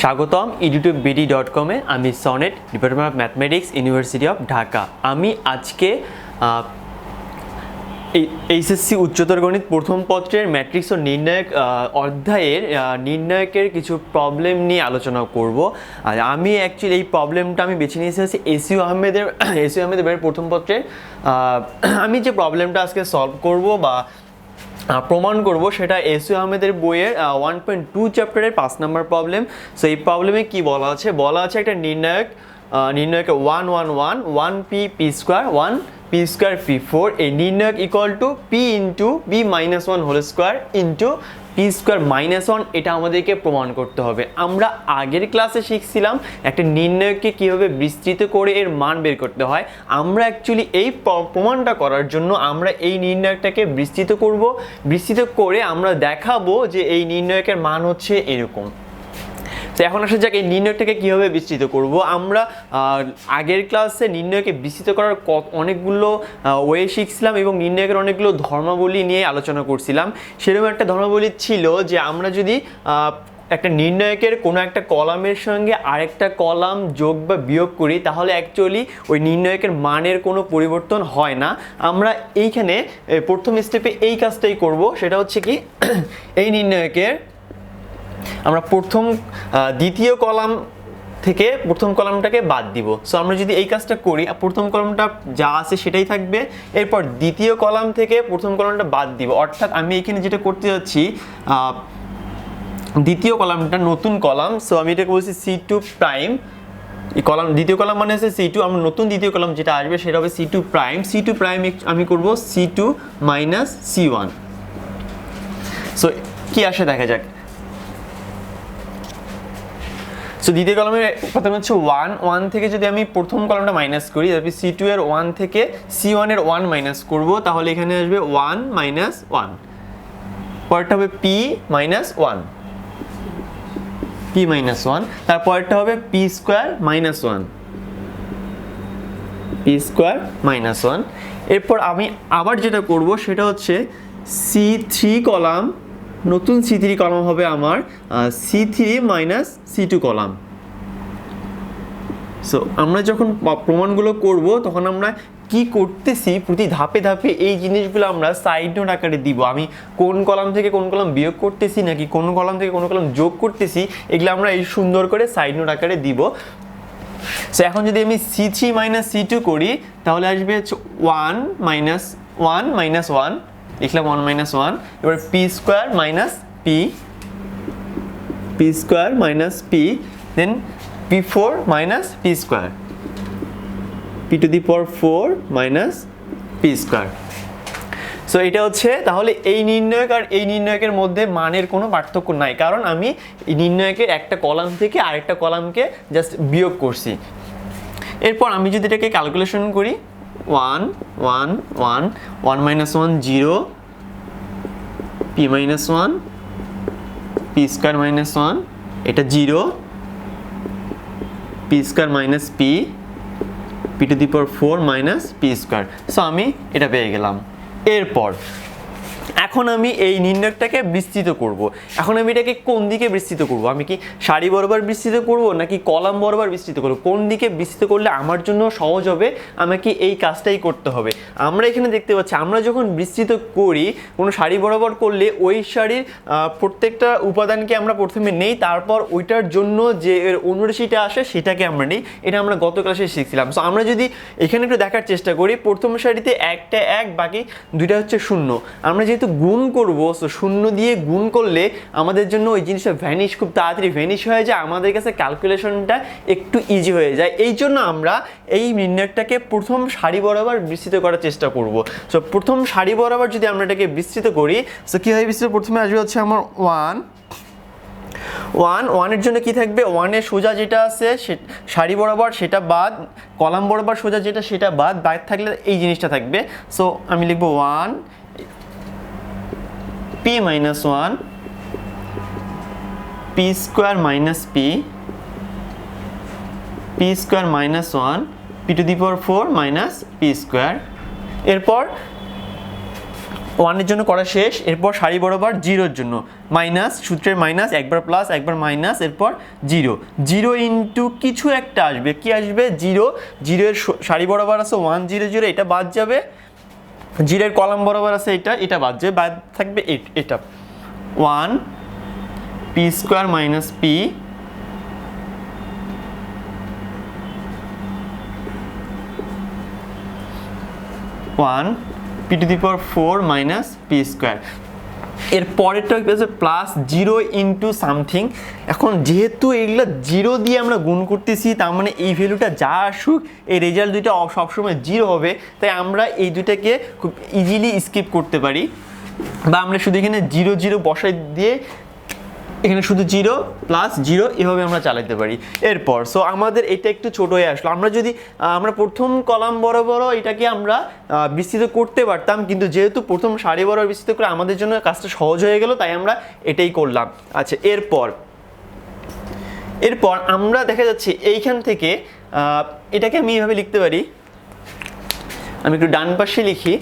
স্বাগতম YouTube BD dot কমে আমি Sonet department of mathematics university of Dhaka আমি আজকে এই এইচএসসি উচ্চতর গণিত প্রথম পত্রের ম্যাট্রিক্স ও নির্ণায়ক অধ্যায়ের নির্ণায়কের কিছু প্রবলেম নিয়ে আলোচনা করব। আর আমি অ্যাকচুয়ালি এই প্রবলেমটা আমি বেছে নিয়েছি হচ্ছে এসিউ আহমেদের এসিউ আহমেদের প্রথম পত্রের আমি যে প্রবলেমটা আজকে সলভ করব বা প্রমাণ করব, সেটা এসু আহমেদের বইয়ের ওয়ান পয়েন্ট টু চ্যাপ্টারের পাঁচ নাম্বার প্রবলেম সো এই প্রবলেমে কী বলা আছে? বলা আছে একটা নির্ণায়ক নির্ণয়কে one one one one P P square one P square P four এই নির্ণায়ক equal to P into B minus one whole square into P square minus one এটা আমাদেরকে প্রমাণ করতে হবে। আমরা আগের ক্লাসে শিখছিলাম একটা নির্ণয়কে কীভাবে বিস্তৃত করে এর মান বের করতে হয়। আমরা অ্যাকচুয়ালি এই প্রমাণটা করার জন্য আমরা এই নির্ণয়কটাকে বিস্তৃত করব। বিস্তৃত করে আমরা দেখাবো যে এই নির্ণয়কের মান হচ্ছে এরকম। তো এখন আসা যাক, এই নির্ণয়টাকে কীভাবে বিস্তৃত করব? আমরা আগের ক্লাসে নির্ণয়কে বিস্তৃত করার অনেকগুলো ওয়ে শিখছিলাম এবং নির্ণয়কের অনেকগুলো ধর্মাবলী নিয়ে আলোচনা করছিলাম। সেরকম একটা ধর্মাবলী ছিল যে আমরা যদি একটা নির্ণায়কের কোনো একটা কলামের সঙ্গে আরেকটা কলাম যোগ বা বিয়োগ করি, তাহলে অ্যাকচুয়ালি ওই নির্ণায়কের মানের কোনো পরিবর্তন হয় না। আমরা এইখানে প্রথম স্টেপে এই কাজটাই করব। সেটা হচ্ছে কি, এই নির্ণায়কের আমরা প্রথম দ্বিতীয় কলাম থেকে প্রথম কলামটাকে বাদ দিব। সো আমরা যদি এই কাজটা করি প্রথম কলামটা যা আছে সেটাই থাকবে। এরপর দ্বিতীয় কলাম থেকে প্রথম কলামটা বাদ দিব। অর্থাৎ আমি এখানে যেটা করতে যাচ্ছি দ্বিতীয় কলামটা নতুন কলাম। সো আমি এটাকে বলছি সি টু প্রাইম এই কলাম, দ্বিতীয় কলাম মানে হচ্ছে সি টু আমরা নতুন দ্বিতীয় কলাম যেটা আসবে সেটা হবে C two prime C two prime আমি করব C two minus C one so কি আসে দেখা যাক। সো দ্বিতীয় কলমের প্রথমে হচ্ছে ওয়ান ওয়ান থেকে যদি আমি প্রথম কলমটা মাইনাস করি তারপরে সি টু এর ওয়ান থেকে সি ওয়ানের ওয়ান মাইনাস করব। তাহলে এখানে আসবে ওয়ান মাইনাস ওয়ান পরেরটা হবে P minus one P minus one তারপরেরটা হবে P square minus one P square minus one এরপর আমি আবার যেটা করব, সেটা হচ্ছে সি থ্রি কলাম নতুন সি থ্রি কলাম হবে আমার C three minus C two column. So আমরা যখন প্রমাণগুলো করব, তখন আমরা কি করতেছি, প্রতি ধাপে ধাপে এই জিনিসগুলো আমরা সাইড নোট আকারে দিব। আমি কোন কলাম থেকে কোন কলাম বিয়োগ করতেছি, নাকি কোন কলাম থেকে কোন কলাম যোগ করতেছি, এগুলো আমরা এই সুন্দর করে সাইড নোট আকারে দিব। সো এখন যদি আমি C three minus C two করি, তাহলে আসবে হচ্ছে one minus one minus one লিখলাম ওয়ান মাইনাস ওয়ান এবার P square minus P P square minus P then P four minus P square P to the power four minus P square so এটা হচ্ছে তাহলে এই নির্ণয়ক আর এই নির্ণয়কের মধ্যে মানের কোনো পার্থক্য নাই। কারণ আমি নির্ণয়কের একটা কলাম থেকে আরেকটা কলামকে জাস্ট বিয়োগ করছি। এরপর আমি যদি এটাকে ক্যালকুলেশন করি one one one one minus one zero P minus one P square minus one এটা zero P square minus P P to the power four minus P square so আমি এটা পেয়ে গেলাম। এরপর এখন আমি এই নির্ণয়টাকে বিস্তৃত করব। এখন আমি এটাকে কোন দিকে বিস্তৃত করব? আমি কি সারি বরাবর বিস্তৃত করব নাকি কলাম বরাবর বিস্তৃত করব? কোন দিকে বিস্তৃত করলে আমার জন্য সহজ হবে? আমাকে এই কাজটাই করতে হবে। আমরা এখানে দেখতে পাচ্ছি আমরা যখন বিস্তৃত করি কোনো সারি বরাবর করলে ওই আহ, প্রত্যেকটা উপাদানকে আমরা প্রথমে নেই তারপর ওইটার জন্য যে এর অনুরাশিটা আসে সেটাকে আমরা নিই। এটা আমরা গত ক্লাসে শিখছিলাম। সো আমরা যদি এখানে একটু দেখার চেষ্টা করি প্রথম সারিতে একটা এক বাকি দুইটা হচ্ছে শূন্য। আমরা যেহেতু গুণ করব সো শূন্য দিয়ে গুণ করলে আমাদের জন্য ওই জিনিসটা ভ্যানিশ খুব তাড়াতাড়ি ভ্যানিশ হয়ে যায়, আমাদের কাছে ক্যালকুলেশনটা একটু ইজি হয়ে যায়। এই জন্য আমরা এই নির্ণয়টাকে প্রথম সারি বরাবর বিস্তৃত করার চেষ্টা করব। সো প্রথম সারি বরাবর যদি আমরা এটাকে বিস্তৃত করি সো কীভাবে বিস্তৃত? প্রথমে আসবে হচ্ছে আমার ওয়ান ওয়ান ওয়ানের জন্য কি থাকবে? ওয়ানের সোজা যেটা আছে, সে সারি বরাবর সেটা বাদ, কলাম বরাবর সোজা যেটা, সেটা বাদ বাদ থাকলে এই জিনিসটা থাকবে। সো আমি লিখব one P minus one P square minus P P square minus one P to the power four minus P square এরপর ওয়ানের জন্য করা শেষ, এরপর সারি বরাবর জিরোর জন্য। মাইনাস সূত্রের মাইনাস একবার প্লাস একবার মাইনাস এরপর জিরো। জিরো ইন্টু কিছু একটা আসবে। কি আসবে? জিরো। জিরোর সারি বরাবর আছে ওয়ান জিরো জিরো এটা বাদ যাবে। জিরোর কলাম বরাবর আছে এটা এটা বাদ যে বাদ থাকবে এট- one P square minus P one P to the power four minus P square. এর পরেরটা হচ্ছে প্লাস জিরো ইন্টু সামথিং এখন যেহেতু এগুলো জিরো দিয়ে আমরা গুণ করতেছি, তার মানে এই ভ্যালুটা যা আসুক, এই রেজাল্ট দুইটা সবসময় জিরো হবে। তাই আমরা এই দুটাকে খুব ইজিলি স্কিপ করতে পারি। বা আমরা শুধু এখানে জিরো জিরো বসাই দিয়ে এখানে শুধু জিরো প্লাস জিরো এভাবে আমরা চালাতে পারি। এরপর সো আমাদের এটা একটু ছোট হয়ে আসলো। আমরা যদি আমরা প্রথম কলাম বরাবর এটাকে আমরা বিস্তৃত করতে পারতাম, কিন্তু যেহেতু প্রথম সারি বড় বিস্তৃত করে আমাদের জন্য কাজটা সহজ হয়ে গেল, তাই আমরা এটাই করলাম। আচ্ছা এরপর এরপর আমরা দেখা যাচ্ছে এইখান থেকে এটাকে আমি এইভাবে লিখতে পারি। আমি একটু ডান পাশে লিখি।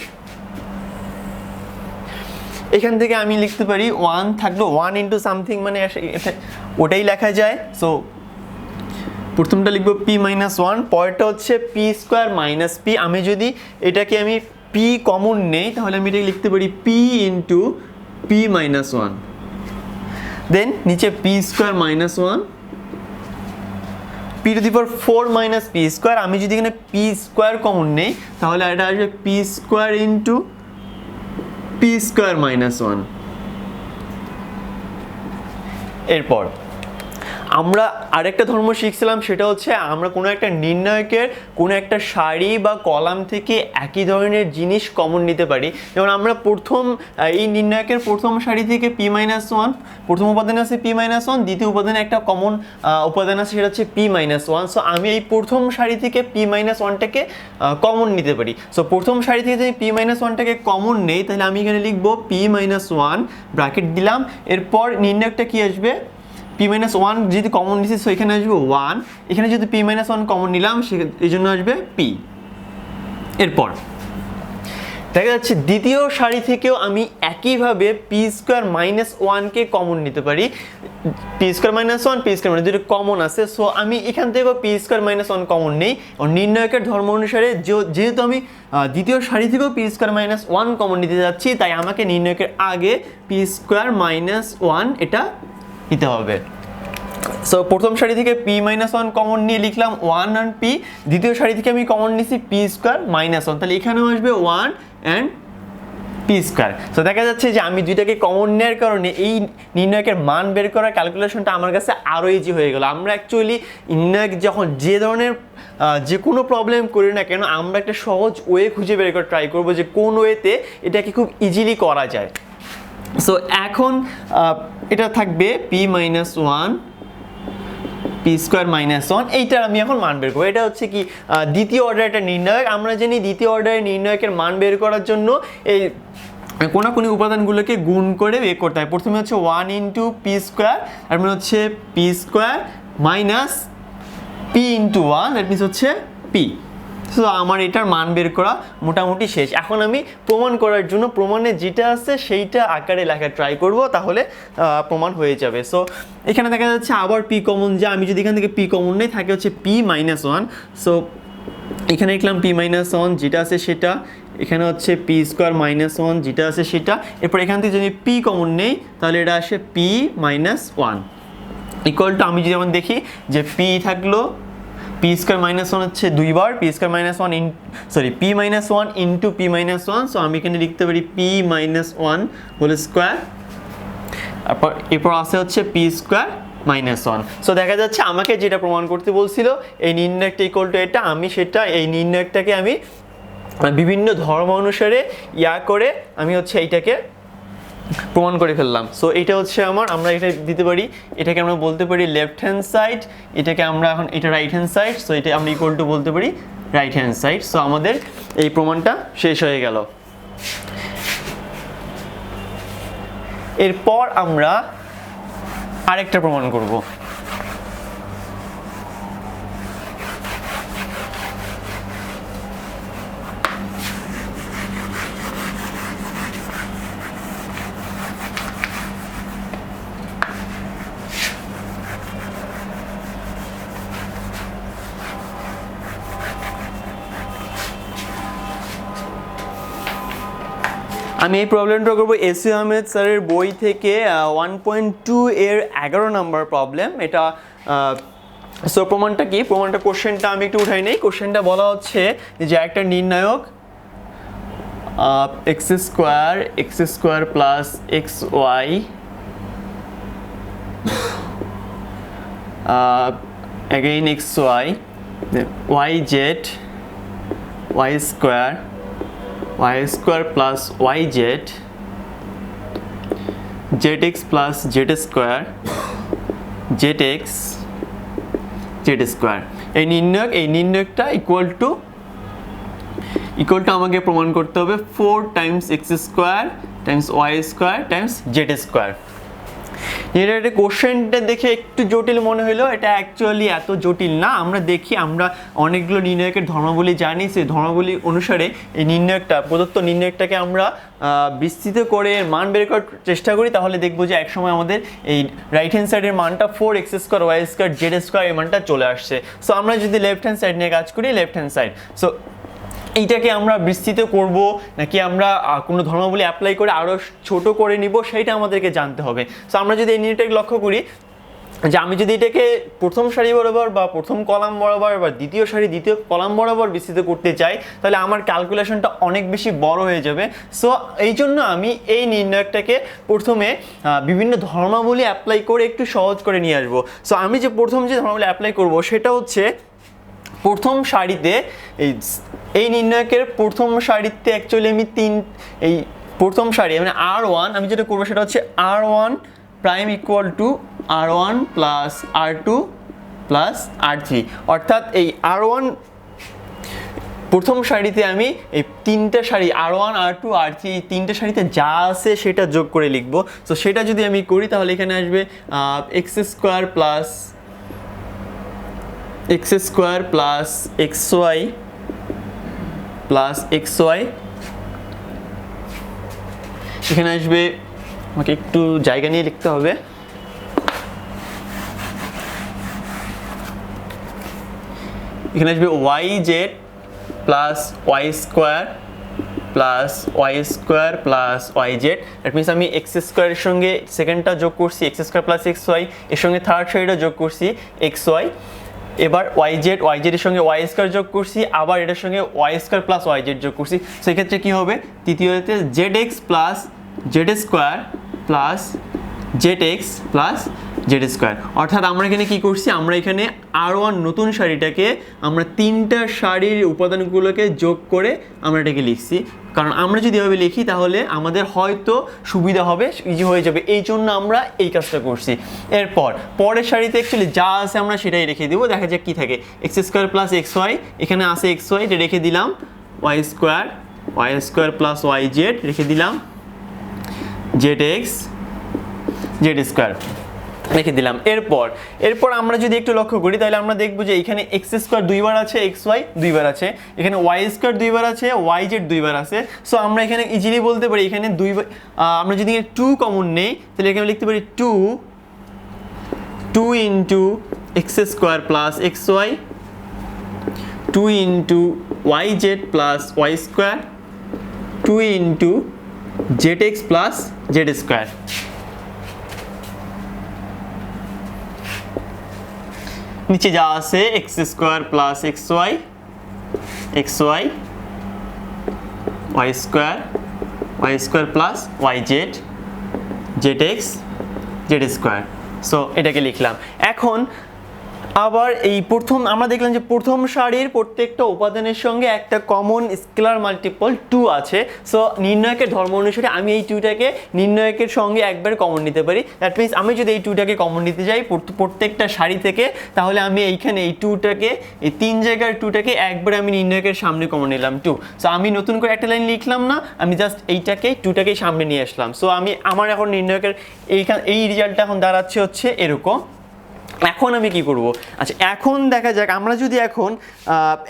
এখান থেকে আমি লিখতে পারি ওয়ান থাকল ওয়ান ইন্টু সামথিং মানে ওটাই লেখা যায়। সো প্রথমটা লিখব পি মাইনাস ওয়ান পরেরটা হচ্ছে পি স্কোয়ার মাইনাস পি আমি যদি এটাকে আমি পি কমন নেই, তাহলে আমি এটাকে লিখতে পারি P into P minus one then নিচে P square minus one P to the power four minus P square আমি যদি এখানে পি স্কোয়ার কমন নেই, তাহলে এটা আসবে P square into P square minus one এরপর আমরা আরেকটা ধর্ম শিখছিলাম, সেটা হচ্ছে আমরা কোনো একটা নির্ণায়কের কোনো একটা সারি বা কলাম থেকে একই ধরনের জিনিস কমন নিতে পারি। যেমন আমরা প্রথম এই নির্ণায়কের প্রথম সারি থেকে পি মাইনাস ওয়ান প্রথম উপাদান আছে পি মাইনাস ওয়ান দ্বিতীয় উপাদানে একটা কমন উপাদান আছে, সেটা হচ্ছে পি মাইনাস ওয়ান সো আমি এই প্রথম সারি থেকে পি মাইনাস ওয়ানটাকে কমন নিতে পারি। সো প্রথম সারি থেকে যদি পি মাইনাস ওয়ানটাকে কমন নেই, তাহলে আমি এখানে লিখব পি মাইনাস ওয়ান ব্র্যাকেট দিলাম। এরপর নির্ণায়কটা কি আসবে? পি মাইনাস ওয়ান যদি কমন নিছি সো এখানে আসবে ওয়ান এখানে যদি পি মাইনাস ওয়ান কমন নিলাম সে এই জন্য আসবে পি এরপর, দেখা যাচ্ছে দ্বিতীয় সারি থেকেও আমি একইভাবে পি স্কোয়ার মাইনাস ওয়ানকে কমন নিতে পারি। P square minus one P square দুটো কমন আছে সো আমি এখান থেকেও P square minus one common নেই। ও নির্ণায়কের ধর্ম অনুসারে যেহেতু আমি দ্বিতীয় সারি থেকেও P square minus one common নিতে যাচ্ছি, তাই আমাকে নির্ণায়কের আগে পি স্কোয়ার মাইনাস ওয়ান এটা নিতে হবে। সো প্রথম সারি থেকে পি মাইনাস ওয়ান কমন নিয়ে লিখলাম ওয়ান অ্যান্ড পি দ্বিতীয় সারি থেকে আমি কমন নিয়েছি পি স্কোয়ার মাইনাস ওয়ান তাহলে এখানেও আসবে one and P square so দেখা যাচ্ছে যে আমি দুইটাকে কমন নেওয়ার কারণে এই নির্ণায়কের মান বের করার ক্যালকুলেশনটা আমার কাছে আরও ইজি হয়ে গেল। আমরা অ্যাকচুয়ালি নির্ণায়ক যখন যে ধরনের যে কোনো প্রবলেম করি না কেন, আমরা একটা সহজ ওয়ে খুঁজে বের করে ট্রাই করব যে কোন ওয়েতে এটাকে খুব ইজিলি করা যায়। সো এখন এটা থাকবে P minus one P square minus one এইটার আমি এখন মান বের করব। এটা হচ্ছে কি দ্বিতীয় অর্ডার নির্ণায়ক। আমরা জানি দ্বিতীয় অর্ডারের নির্ণায়কের মান বের করার জন্য এই কোনো কোনো উপাদানগুলোকে গুণ করে বের করতে হয়। প্রথমে হচ্ছে ওয়ান ইন্টু পি স্কোয়ার তার মানে হচ্ছে P square minus P into one that means হচ্ছে পি সো আমার এটার মান বের করা মোটামুটি শেষ। এখন আমি প্রমাণ করার জন্য প্রমাণে যেটা আছে সেইটা আকারে লেখা ট্রাই করব, তাহলে প্রমাণ হয়ে যাবে। সো এখানে দেখা যাচ্ছে আবার পি কমন যে আমি যদি এখান থেকে পি কমন নেই, থাকে হচ্ছে পি মাইনাস ওয়ান সো এখানে লিখলাম পি মাইনাস ওয়ান যেটা আছে সেটা, এখানে হচ্ছে পি স্কোয়ার মাইনাস ওয়ান যেটা আছে সেটা। এরপর এখান থেকে যদি পি কমন নেই, তাহলে এটা আসে P minus one equal to আমি যদি যেমন দেখি যে পি থাকল পি স্কোয়ার মাইনাস ওয়ান হচ্ছে দুইবার P square minus one in sorry P minus one into P minus one so আমি এখানে লিখতে পারি P minus one whole square তারপর, এরপর আসে হচ্ছে P square minus one so দেখা যাচ্ছে আমাকে যেটা প্রমাণ করতে বলছিল, এই নির্ণয়কটা ইকুয়াল টু এটা, আমি সেটা, এই নির্ণয়কটাকে আমি বিভিন্ন ধর্ম অনুসারে ইয়া করে আমি হচ্ছে এইটাকে প্রমাণ করে ফেললাম। সো এটা হচ্ছে আমার, আমরা এটা দিতে পারি। এটাকে আমরা বলতে পারি লেফট হ্যান্ড সাইড এটাকে আমরা এখন, এটা রাইট হ্যান্ড সাইড সো এটা আমরা ইকুয়াল টু বলতে পারি রাইট হ্যান্ড সাইড সো আমাদের এই প্রমাণটা শেষ হয়ে গেল। এরপর আমরা আরেকটা প্রমাণ করব। আমি এই প্রবলেমটা করব এস আহমেদ স্যারের বই থেকে ওয়ান পয়েন্ট টু এর এগারো নম্বর প্রবলেম এটা সো প্রমাণটা কি? প্রমাণটা কোশ্চেনটা আমি একটু উঠাই নেই। কোশ্চেনটা বলা হচ্ছে যে একটা নির্ণায়ক X square X square plus X Y X Y Y Z Y y z square plus y square plus yz zx plus z square, zx, z square. এই নির্ণয়ক এই নির্ণয়কটা ইকুয়াল টু ইকুয়াল টু আমাকে প্রমাণ করতে হবে four times X square times Y square times Z square এটা কোশ্চেনটা দেখে একটু জটিল মনে হলো এটা অ্যাকচুয়ালি এত জটিল না। আমরা দেখি, আমরা অনেকগুলো নির্ণায়কের ধর্মাবলী জানি, সেই ধর্মাবলী অনুসারে এই নির্ণায়কটা, প্রদত্ত নির্ণায়কটাকে আমরা বিস্তৃত করে মান বের করার চেষ্টা করি, তাহলে দেখব যে একসময় আমাদের এই রাইট হ্যান্ড সাইডের মানটা four X square Y square Z square এই মানটা চলে আসছে। সো আমরা যদি লেফট হ্যান্ড সাইড নিয়ে কাজ করি লেফট হ্যান্ড সাইড সো এইটাকে আমরা বিস্তৃত করব, নাকি আমরা কোনো ধর্মাবলী অ্যাপ্লাই করে আরও ছোট করে নিব, সেইটা আমাদেরকে জানতে হবে। সো আমরা যদি এই নিয়মটাকে লক্ষ্য করি, যে আমি যদি এটাকে প্রথম সারি বরাবর বা প্রথম কলাম বরাবর বা দ্বিতীয় সারি, দ্বিতীয় কলাম বরাবর বিস্তৃত করতে চাই, তাহলে আমার ক্যালকুলেশনটা অনেক বেশি বড় হয়ে যাবে। সো এই জন্য আমি এই নির্ণয়টাকে প্রথমে বিভিন্ন ধর্মাবলী অ্যাপ্লাই করে একটু সহজ করে নিয়ে আসব। সো আমি যে প্রথম যে ধর্মাবলী অ্যাপ্লাই করব, সেটা হচ্ছে প্রথম সারিতে এই এই নির্ণায়কের প্রথম সারিতে অ্যাকচুয়ালি আমি তিন, এই প্রথম সারি মানে আর ওয়ান আমি যেটা করব সেটা হচ্ছে R one prime equal to R one plus R two plus R three অর্থাৎ এই আর ওয়ান প্রথম সারিতে আমি এই তিনটে সারি R one R two R three এই তিনটে সারিতে যা আছে সেটা যোগ করে লিখব। তো সেটা যদি আমি করি তাহলে এখানে আসবে X square plus X square plus X Y plus X Y. এখানে আসবে, আমাকে একটু জায়গা নিয়ে লিখতে হবে। এখানে আসবে Y Z plus Y square plus Y square plus Y Z. That means আমি এক্স স্কোয়ারের সঙ্গে সেকেন্ডটা যোগ করছি, X square plus X Y, এর সঙ্গে থার্ড সাইডটা যোগ করছি, এক্স ওয়াই। এবার ওয়াই জেড ওয়াই জেডের সঙ্গে ওয়াই স্কোয়ার যোগ করছি, আবার এটার সঙ্গে Y square plus Y Z যোগ করছি। সেক্ষেত্রে কী হবে? তৃতীয়তে Z X plus Z square plus Z X plus Z square অর্থাৎ আমরা এখানে কি করছি? আমরা এখানে আর ওয়ান নতুন শাড়িটাকে আমরা তিনটা শাড়ির উপাদানগুলোকে যোগ করে আমরা এটাকে লিখছি। কারণ আমরা যদি এভাবে লিখি, তাহলে আমাদের হয়তো সুবিধা হবে ইজি হয়ে যাবে। এই জন্য আমরা এই কাজটা করছি। এরপর, পরের শাড়িতে অ্যাকচুয়ালি যা আছে আমরা সেটাই রেখে দেবো। দেখা যাক কী থাকে। X square plus X Y এখানে আছে এক্স ওয়াই এটা রেখে দিলাম। Y square Y square plus Y Z রেখে দিলাম। জেড এক্স জেড স্কোয়ার রেখে দিলাম। এরপর এরপর আমরা যদি একটু লক্ষ্য করি, তাহলে আমরা দেখব যে এখানে এক্স স্কোয়ার দুইবার আছে এক্স ওয়াই দুইবার আছে, এখানে ওয়াই স্কোয়ার দুইবার আছে ওয়াই জেড দুইবার আছে। সো আমরা এখানে ইজিলি বলতে পারি, এখানে দুইবার আমরা যদি টু কমন নেই, তাহলে এখানে লিখতে পারি two two into X square plus X Y two into Y Z plus Y square two into Z X plus Z square নিচে যা আছে X square plus X Y X Y Y square Y square plus Y Z Z X Z square so এটাকে লিখলাম। এখন আবার এই প্রথম, আমরা দেখলাম যে প্রথম সারির প্রত্যেকটা উপাদানের সঙ্গে একটা কমন স্কেলার মাল্টিপল টু আছে। সো নির্ণয়কের ধর্ম অনুসারে আমি এই টুটাকে নির্ণয়কের সঙ্গে একবার কমন নিতে পারি। দ্যাট মিনস আমি যদি এই টুটাকে কমন নিতে যাই প্রত্যেকটা সারি থেকে, তাহলে আমি এইখানে এই টুটাকে এই তিন জায়গার টুটাকে একবার আমি নির্ণয়কের সামনে কমন নিলাম টু সো আমি নতুন করে একটা লাইন লিখলাম না, আমি জাস্ট এইটাকে টুটাকেই সামনে নিয়ে আসলাম। সো আমি, আমার এখন নির্ণয়কের এইখান, এই রেজাল্টটা এখন দাঁড়াচ্ছে হচ্ছে এরকম। এখন আমি কি করব? আচ্ছা এখন দেখা যাক, আমরা যদি এখন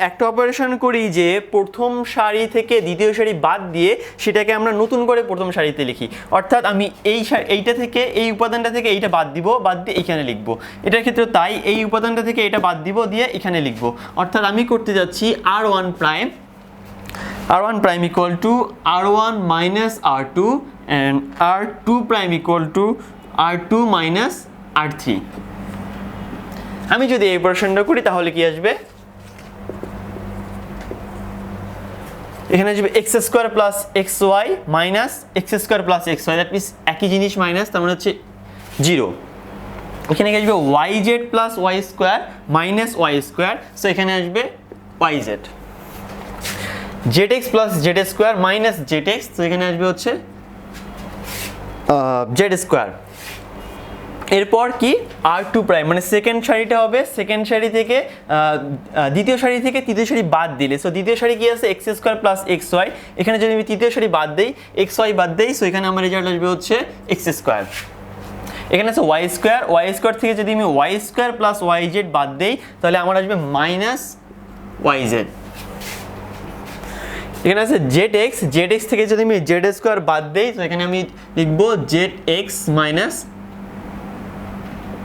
একটা অপারেশন করি যে প্রথম সারি থেকে দ্বিতীয় সারি বাদ দিয়ে সেটাকে আমরা নতুন করে প্রথম সারিতে লিখি। অর্থাৎ আমি এই এইটা থেকে, এই উপাদানটা থেকে এইটা বাদ দিব, বাদ দিয়ে এখানে লিখব। এটার ক্ষেত্রে তাই, এই উপাদানটা থেকে এটা বাদ দিব, দিয়ে এখানে লিখব। অর্থাৎ আমি করতে যাচ্ছি R one prime R one prime equal to R one minus R two and R two prime equal to R two minus R three আমি যদি এই অপারেশনটা করি, তাহলে কি আসবে? এখানে আসবে X square plus X Y minus X square plus X Y that means একই জিনিস মাইনাস তার মানে হচ্ছে জিরো এখানে আসবে? Y Z plus Y square minus Y square so এখানে আসবে Y Z Z X plus Z square minus Z X তো এখানে আসবে হচ্ছে জেড স্কোয়ার এরপর কি? আর টু প্রাইম মানে সেকেন্ড শাড়িটা হবে সেকেন্ড শাড়ি থেকে দ্বিতীয় শাড়ি থেকে তৃতীয় শাড়ি বাদ দিলে। সো দ্বিতীয় শাড়ি কি আছে? X square plus X Y এখানে যদি আমি তৃতীয় শাড়ি বাদ দিই এক্স ওয়াই বাদ দিই সো এখানে আমার রেজাল্ট আসবে হচ্ছে এক্স স্কোয়ার এখানে আছে ওয়াই স্কোয়ার ওয়াই স্কোয়ার থেকে যদি আমি Y square plus Y Z বাদ দিই, তাহলে আমার আসবে মাইনাস ওয়াই জেড এখানে আছে জেড এক্স জেড এক্স থেকে যদি আমি জেড স্কোয়ার বাদ দিই তো এখানে আমি লিখব Z X minus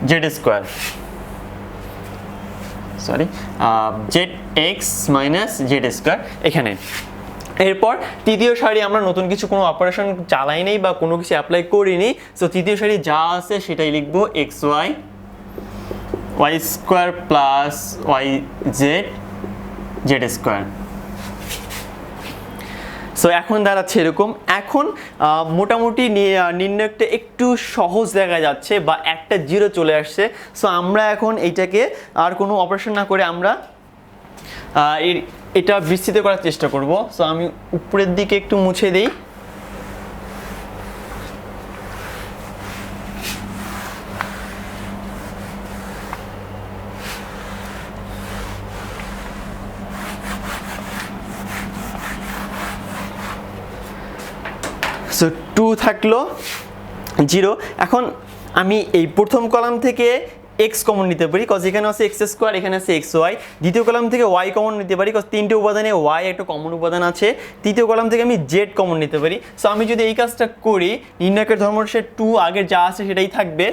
Z square sorry Z X minus Z square এখানে। এরপর তৃতীয় সারি আমরা নতুন কিছু কোনো অপারেশন চালাই নেই বা কোনো কিছু অ্যাপ্লাই করিনি। সো তৃতীয় সারি যা আছে সেটাই লিখব x y y square plus y z z square so এখন দাঁড়াচ্ছে এরকম। এখন মোটামুটি নির্ণয়টা একটু সহজ দেখা যাচ্ছে বা একটা জিরো চলে আসছে। সো আমরা এখন এইটাকে আর কোনো অপারেশন না করে আমরা এটা বিস্তৃত করার চেষ্টা করব। সো আমি উপরের দিকে একটু মুছে দিই। টু থাকল জিরো। এখন আমি এই প্রথম কলাম থেকে এক্স কমন নিতে পারি কজ এখানে আছে এক্স স্কোয়ার, এখানে আছে এক্স ওয়াই। দ্বিতীয় কলাম থেকে ওয়াই কমন নিতে পারি কজ তিনটে উপাদানে ওয়াই একটা কমন উপাদান আছে। তৃতীয় কলাম থেকে আমি জেড কমন নিতে পারি। সো আমি যদি এই কাজটা করি নির্ণয়কের ধর্মসে টু, আগে যা আছে সেটাই থাকবে।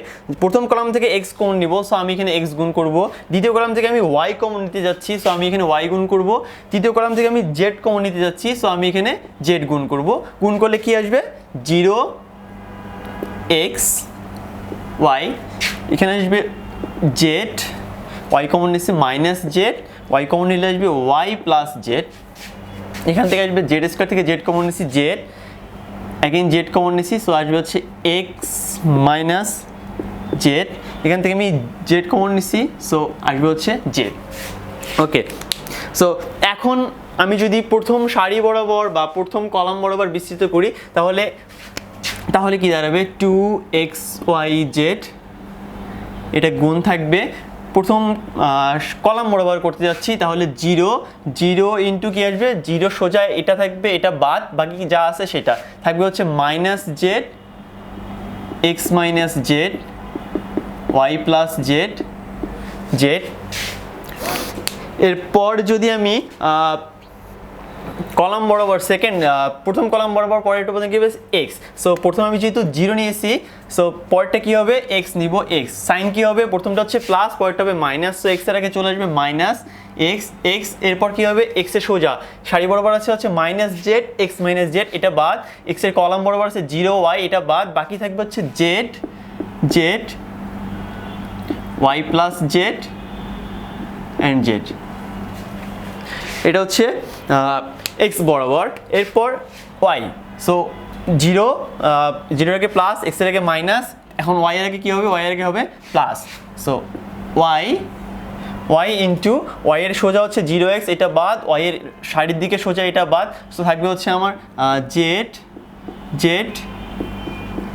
প্রথম কলাম থেকে এক্স কমন নিব সো আমি এখানে এক্স গুণ করব। দ্বিতীয় কলাম থেকে আমি ওয়াই কমন নিতে যাচ্ছি সো আমি এখানে ওয়াই গুণ করব। তৃতীয় কলাম থেকে আমি জেড কমন নিতে যাচ্ছি সো আমি এখানে জেড গুণ করব। গুণ করলে কি আসবে? জিরো, এক্স, ওয়াই, এখানে আসবে জেড, ওয়াই কমন নিচ্ছে মাইনাস জেড, ওয়াই কমন নিলে আসবে ওয়াই প্লাস জেড। এখান থেকে আসবে জেড স্কোয়ার থেকে জেড কমন নিচ্ছি জেড। অ্যাগেন জেড কমন নিচ্ছি সো আসবে হচ্ছে এক্স মাইনাস জেড। এখান থেকে আমি জেড কমন নিচ্ছি সো আসবে হচ্ছে জেড। ওকে সো এখন আমি যদি প্রথম সারি বরাবর বা প্রথম কলাম বরাবর বিস্তৃত করি, তাহলে তাহলে কি দাঁড়াবে? টু এক্স ওয়াই জেড এটা গুণ থাকবে। প্রথম কলাম বরাবর করতে যাচ্ছি, তাহলে জিরো জিরো ইন্টু কি আসবে? জিরো সোজা এটা থাকবে, এটা বাদ, বাকি যা আছে সেটা। থাকবে হচ্ছে minus z x minus z y plus z z এরপর যদি আমি কলাম বরাবর সেকেন্ড প্রথম কলাম বরাবর, পরের উপাদান কি হবে এক্স সো প্রথম আমি যেহেতু জিরো নিয়েছি সো পরেরটা কি হবে? এক্স নিব এক্স সাইন কি হবে? প্রথমটা হচ্ছে প্লাস পরেরটা হবে মাইনাস সো এক্সের আগে চলে আসবে মাইনাস এক্স এক্স এরপর কি হবে? এক্সের সোজা। সারি বরাবর আছে হচ্ছে minus z x minus z এটা বাদ। এক্সের কলাম বরাবর আছে জিরো ওয়াই এটা বাদ। বাকি থাকবে হচ্ছে z z y plus z and z এটা হচ্ছে এক্স বরাবর, এরপর ওয়াই সো জিরো জিরোর আগে প্লাস এক্সের আগে মাইনাস এখন ওয়াই এর আগে কী হবে? ওয়াই এর আগে হবে plus so y y into y এর সোজা হচ্ছে জিরো এক্স এটা বাদ ওয়াই এর সাইডের দিকে সোজা এটা বাদ। সো থাকবে হচ্ছে আমার z z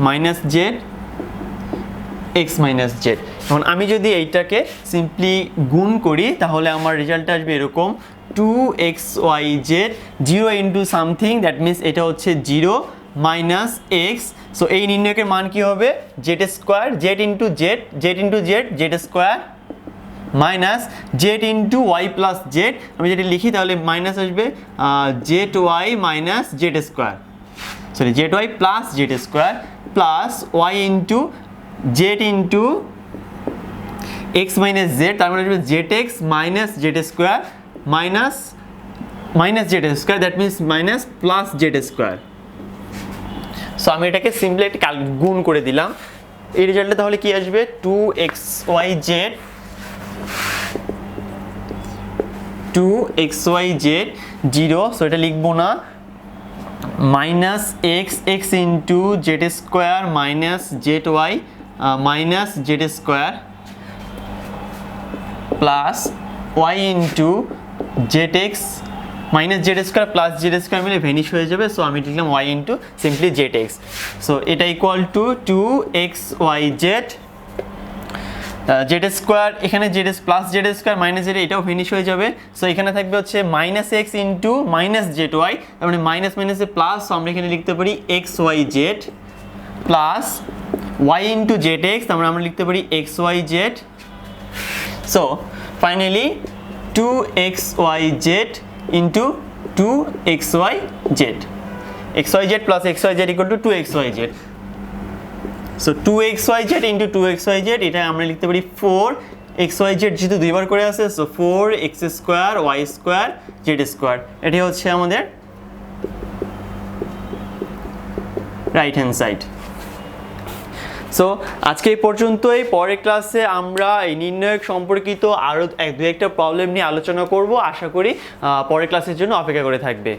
minus z x minus z এখন আমি যদি এইটাকে সিম্পলি গুণ করি, তাহলে আমার রেজাল্ট আসবে এরকম two x y z zero into something that means এটা হচ্ছে জিরো মাইনাস এক্স সো এই নির্ণয়কের মান কি হবে? Z square z into z z into z z square minus z into y plus z আমি যদি লিখি, তাহলে মাইনাস আসবে z y minus z square sorry z y plus z square plus y into z into x minus z তার মানে আসবে z x minus z square minus minus z square that means minus plus z square so আমি এটাকে simply একটা গুণ করে দিলাম। এই রেজাল্টে তাহলে কি আসবে? Two x y z two x y z zero so এটা লিখব না। Minus x x into z square minus z y minus z square plus y into z x minus z square plus z square মিলে vanish হয়ে যাবে so আমি লিখলাম y into simply z x so এটা equal to two x y z z square এখানে z s plus z square minus z এটাও finish হয়ে যাবে। সো এখানে থাকবে হচ্ছে minus x into minus z y তার মানে মাইনাস মাইনাসে প্লাস আমরা এখানে লিখতে পারি x y z plus y into z x তারপরে আমরা লিখতে পারি x y z so finally two x y z into two x y z x y z plus x y z equal to two x y z so two x y z into two x y z এটা আমরা লিখতে পারি four x y Z যেহেতু দুইবার করে আছে so four x square y square z square এটি হচ্ছে আমাদের রাইট হ্যান্ড সাইড সো আজকে এই পর্যন্তই। পরের ক্লাসে আমরা এই নির্ণায়ক সম্পর্কিত আরও এক দু একটা প্রবলেম নিয়ে আলোচনা করব। আশা করি পরের ক্লাসের জন্য অপেক্ষা করে থাকবে।